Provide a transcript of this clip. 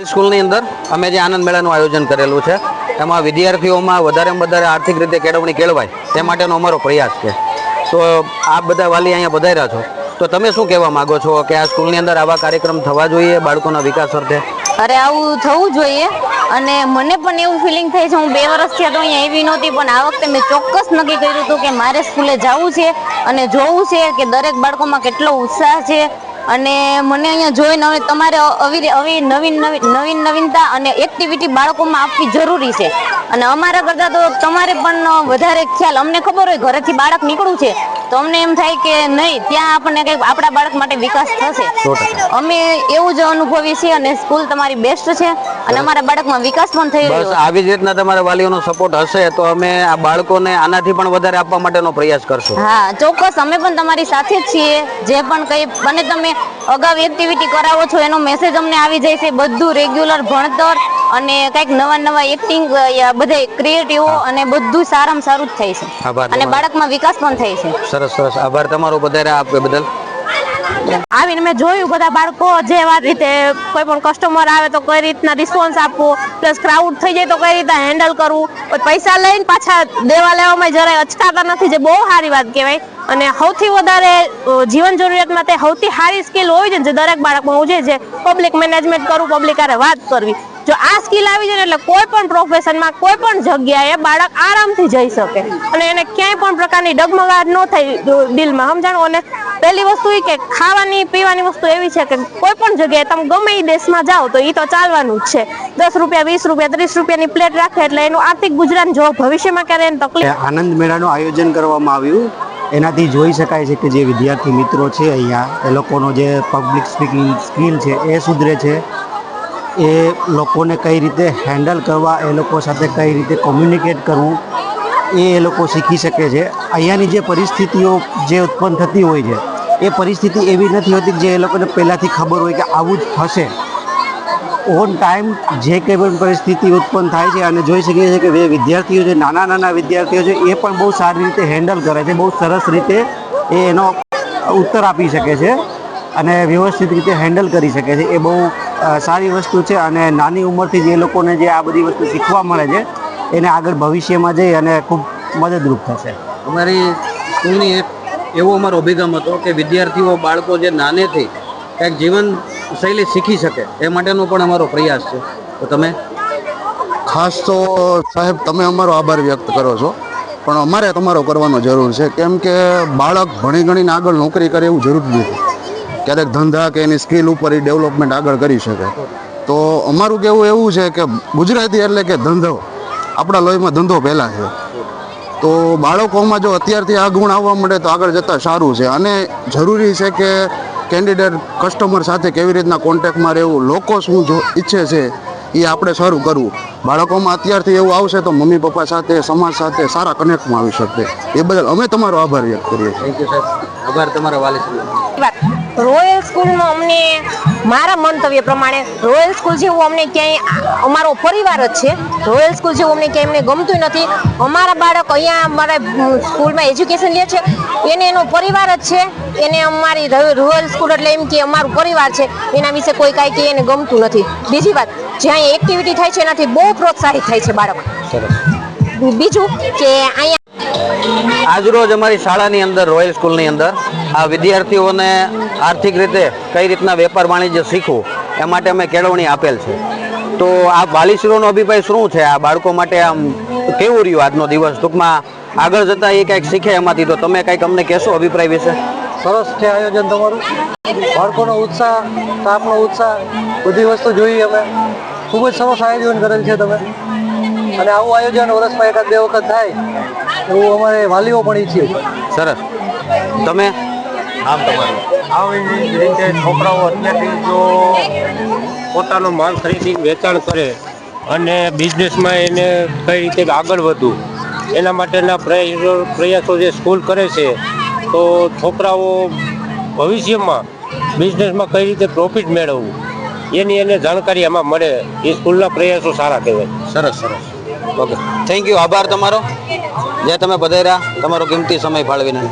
સ્કૂલની અંદર અમે જે આનંદ મેળાનું આયોજન કરેલું છે, એમાં વિદ્યાર્થીઓમાં વધારેમાં વધારે આર્થિક રીતે કેળવણી કેળવાય, તે માટેનો અમારો પ્રયાસ છે. તો આ બધા વાલી અહીંયા વધાર્યા છો. તો તમે શું કહેવા માગો છો કે આ સ્કૂલની અંદર આવા કાર્યક્રમ થવા જોઈએ બાળકોના વિકાસ અર્થે? અરે, આવું થવું જોઈએ. અને મને પણ એવું ફિલિંગ થાય છે, હું બે વર્ષ થયા તો અહીંયા એવી નહોતી, પણ આ વખતે મેં ચોક્કસ નક્કી કર્યું હતું કે મારે સ્કૂલે જવું છે અને જોવું છે કે દરેક બાળકોમાં કેટલો ઉત્સાહ છે. અને મને અહીંયા જોઈને હવે તમારે આવી આવી નવીન નવીન નવીન નવીનતા અને એક્ટિવિટી બાળકોમાં આપવી જરૂરી છે. અને અમારા કરતાં તો તમારે પણ વધારે ખ્યાલ. અમને ખબર હોય ઘરેથી બાળક નીકળવું છે. તો અમને એમ થાય કે નહીં ત્યાં આપણને કંઈક આપણા બાળક માટે વિકાસ થશે. અમે એવું જ અનુભવી છીએ અને સ્કૂલ તમારી બેસ્ટ છે અને અમારા બાળકમાં વિકાસ પણ થઈ રહ્યો છે. આવી જ રીતના તમારા વાલીઓનો સપોર્ટ હશે તો અમે આ બાળકોને આનાથી પણ વધારે આપવા માટેનો પ્રયાસ કરશું. હા ચોક્કસ અમે પણ તમારી સાથે જ છીએ. જે પણ કંઈ અને તમે અગાઉ એક્ટિવિટી કરાવો છો એનો મેસેજ અમને આવી જાય છે. બધું રેગ્યુલર ભણતર અને કંઈક નવા નવા એક્ટિંગ બધે ક્રિએટિવ અને બધું સારામાં સારું જ થાય છે. અને. બાળકમાં વિકાસ પણ થાય છે. સરસ સરસ. આભાર તમારો વધારે આપ બદલ. આવીને મેં જોયું બધા બાળકો જે વાત રીતે કોઈ પણ કસ્ટમર આવે તો કઈ રીતના રિસ્પોન્સ આપવો પ્લસ ક્રાઉડ થઈ જાય તો કઈ રીતના હેન્ડલ કરવું. પૈસા લઈને પાછા દેવા લેવામાં જરાય અચકાતા નથી જે બહુ સારી વાત કહેવાય. અને સૌથી વધારે જીવન જરૂરિયાતમાં તે સૌથી સારી સ્કિલ હોવી જોઈએ ને જે દરેક બાળકમાં હોવું જોઈએ જે પબ્લિક મેનેજમેન્ટ કરવું પબ્લિક આરે વાત કરવી. જો આ સ્કિલ આવી જાય એટલે કોઈ પણ પ્રોફેશનમાં કોઈ પણ જગ્યાએ બાળક આરામથી જઈ શકે. અને એને ક્યાંય પણ પ્રકારની ડગમગાટ ન થાય દિલમાં, સમજાણો? અને પહેલી વસ્તુ એ કે ખાવાની, પીવાની વસ્તુ એવી છે કે કોઈ પણ જગ્યાએ તમે ગમે એ દેશમાં જાઓ તો એ તો ચાલવાનું જ છે. દસ રૂપિયા, વીસ રૂપિયા, ત્રીસ રૂપિયાની પ્લેટ રાખે એટલે એનું આર્થિક ગુજરાન જો ભવિષ્યમાં ક્યારે એને તકલીફ આનંદ મેળાનું આયોજન કરવામાં આવ્યું. એનાથી જોઈ શકાય છે કે જે વિદ્યાર્થી મિત્રો છે અહીંયા, એ લોકોનો જે પબ્લિક સ્પીકિંગ સ્કિલ છે એ સુધરે છે. એ લોકોને કઈ રીતે હેન્ડલ કરવા, એ લોકો સાથે કઈ રીતે કોમ્યુનિકેટ કરવું, એ એ લોકો શીખી શકે છે. અહીંયાની જે પરિસ્થિતિઓ જે ઉત્પન્ન થતી હોય છે, એ પરિસ્થિતિ એવી નથી હોતી જે એ લોકોને પહેલાંથી ખબર હોય કે આવું જ થશે ઓન ટાઈમ જે કંઈ પણ પરિસ્થિતિ ઉત્પન્ન થાય છે અને જોઈ શકીએ છીએ કે જે વિદ્યાર્થીઓ છે, નાના નાના વિદ્યાર્થીઓ છે, એ પણ બહુ સારી રીતે હેન્ડલ કરે છે, બહુ સરસ રીતે એ એનો ઉત્તર આપી શકે છે અને વ્યવસ્થિત રીતે હેન્ડલ કરી શકે છે. એ બહુ સારી વસ્તુ છે અને નાની ઉંમરથી જે લોકોને જે આ બધી વસ્તુ શીખવા મળે છે એને આગળ ભવિષ્યમાં જઈ અને ખૂબ મદદરૂપ થશે. અમારી સ્કૂલની એક એવો અમારો અભિગમ હતો કે વિદ્યાર્થીઓ બાળકો જે નાનેથી કંઈક જીવન શૈલી શીખી શકે એ માટેનો પણ અમારો પ્રયાસ છે. તો તમે? ખાસ તો સાહેબ તમે અમારો આભાર વ્યક્ત કરો છો પણ અમારે તમારો કરવાનો જરૂર છે કેમ કે બાળક ભણી ગણીને આગળ નોકરી કરે એવું જરૂરી નથી. ક્યારેક ધંધા કે એની સ્કિલ ઉપર એ ડેવલપમેન્ટ આગળ કરી શકે. તો અમારું કહેવું એવું છે કે ગુજરાતી એટલે કે ધંધો. આપણા લોહીમાં ધંધો પહેલાં છે. તો બાળકોમાં જો અત્યારથી આ ગુણ આવવા મળે તો આગળ જતાં સારું છે. અને જરૂરી છે કે કેન્ડિડેટ કસ્ટમર સાથે કેવી રીતના કોન્ટેક્ટમાં રહેવું, લોકો શું જો ઈચ્છે છે એ આપણે શરૂ કરવું. બાળકોમાં અત્યારથી એવું આવશે તો મમ્મી, પપ્પા સાથે, સમાજ સાથે સારા કનેક્ટમાં આવી શકશે. એ બદલ અમે તમારો આભાર વ્યક્ત કરીએ છીએ. આભાર તમારા વાલી રોયલ સ્કૂલમાં અમને મારા મંતવ્ય પ્રમાણે રોયલ સ્કૂલ જેવું અમને ક્યાંય અમારો પરિવાર જ છે. રોયલ સ્કૂલ જેવું અમને ક્યાંય અમને ગમતું નથી. અમારા બાળક અહીંયા અમારા સ્કૂલમાં એજ્યુકેશન લે છે. એને એનો પરિવાર જ છે. એને અમારી રોયલ સ્કૂલ એટલે એમ કે અમારું પરિવાર છે. એના વિશે કોઈ કાંઈ કે એને ગમતું નથી. બીજી વાત જ્યાં એક્ટિવિટી થાય છે એનાથી બહુ પ્રોત્સાહિત થાય છે બાળક બીજું કે અહીંયા આજરોજ અમારી શાળાની અંદર રોયલ સ્કૂલની અંદર, આ વિદ્યાર્થીઓને આર્થિક રીતે કઈ રીતના વેપાર વાણિજ્ય શીખવું, એ માટે અમે કેળવણી આપેલ છે. તો આ વાલીશ્રીઓનો અભિપ્રાય શું છે? આ બાળકો માટે આમ કેવું રહ્યું આજનો દિવસ? ટૂંકમાં આગળ જતાં એ કંઈક શીખે એમાંથી. તો તમે કંઈક અમને કહેશો અભિપ્રાય વિશે? સરસ છે આયોજન તમારું. બાળકોનો ઉત્સાહ સ્ટાફનો ઉત્સાહ, બધી વસ્તુ જોઈ અમે. ખૂબ જ સરસ આયોજન કરેલ છે તમે. અને આવું આયોજન વર્ષમાં એકાદ બે વખત થાય. એવું અમારે વાલીઓ પણ ઈચ્છીએ સરસ. તમે? નામ તમારું. આવી રીતે છોકરાઓ અત્યારથી જો પોતાનો માલ ખરીદી વેચાણ કરે અને બિઝનેસમાં એને કઈ રીતે આગળ વધવું એના માટેના પ્રયાસો પ્રયાસો જે સ્કૂલ કરે છે તો છોકરાઓ ભવિષ્યમાં બિઝનેસમાં કઈ રીતે પ્રોફિટ મેળવવું એની એને જાણકારી એમાં મળે. એ સ્કૂલના પ્રયાસો સારા કહેવાય. સરસ સરસ. ઓકે. થેન્ક યુ આભાર તમારો. જે તમે પધાર્યા તમારો કિંમતી સમય ફાળવીને.